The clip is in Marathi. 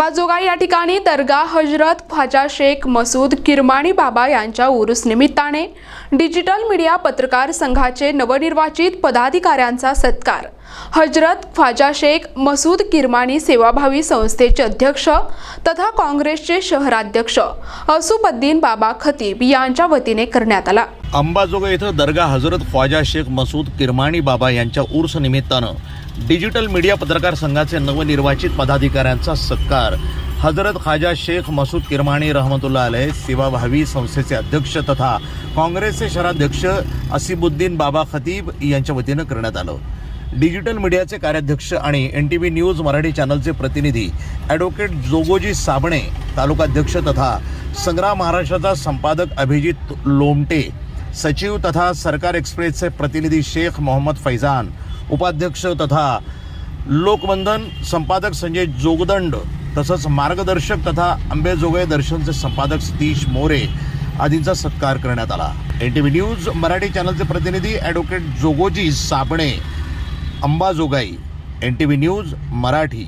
अंबाजोगाई या ठिकाणी दर्गा हजरत ख्वाजा शेख मसूद किरमाणी बाबा यांच्या उरूस निमित्ताने डिजिटल मीडिया पत्रकार संघाचे नवनिर्वाचित पदाधिकाऱ्यांचा सत्कार. हजरत ख्वाजा शेख मसूद किरमाणी सेवाभावी संस्थेचे अध्यक्ष तथा काँग्रेसचे शहराध्यक्ष असुबद्दीन बाबा खतीब यांच्या वतीने करण्यात आला. अंबाजोगाई इथं दर्गा हजरत ख्वाजा शेख मसूद किरमाणी बाबा यांच्या उर्स निमित्तानं डिजिटल मीडिया पत्रकार संघाचे नवनिर्वाचित पदाधिकाऱ्यांचा सत्कार. हजरत ख्वाजा शेख मसूद किरमाणी रहमतुल्ला अलह सेवाभावी संस्थेचे अध्यक्ष तथा काँग्रेसचे शहराध्यक्ष असिबुद्दीन बाबा खतीब यांच्या वतीनं करण्यात आलं. डिजिटल मीडियाचे कार्याध्यक्ष आणि N T V news Marathi चॅनलचे प्रतिनिधी ॲडव्होकेट जोगोजी साबणे तालुकाध्यक्ष तथा संग्राम महाराष्ट्राचा संपादक अभिजित लोमटे सचिव तथा सरकार एक्सप्रेसचे प्रतिनिधी शेख मोहम्मद फैजान उपाध्यक्ष तथा लोकबंधन संपादक संजय जोगदंड तसंच मार्गदर्शक तथा अंबेजोगाई दर्शनचे संपादक सतीश मोरे आदींचा सत्कार करण्यात आला. N T V news Marathi चॅनलचे प्रतिनिधी advocate Jogoji Sabne Ambajogai N T V news Marathi.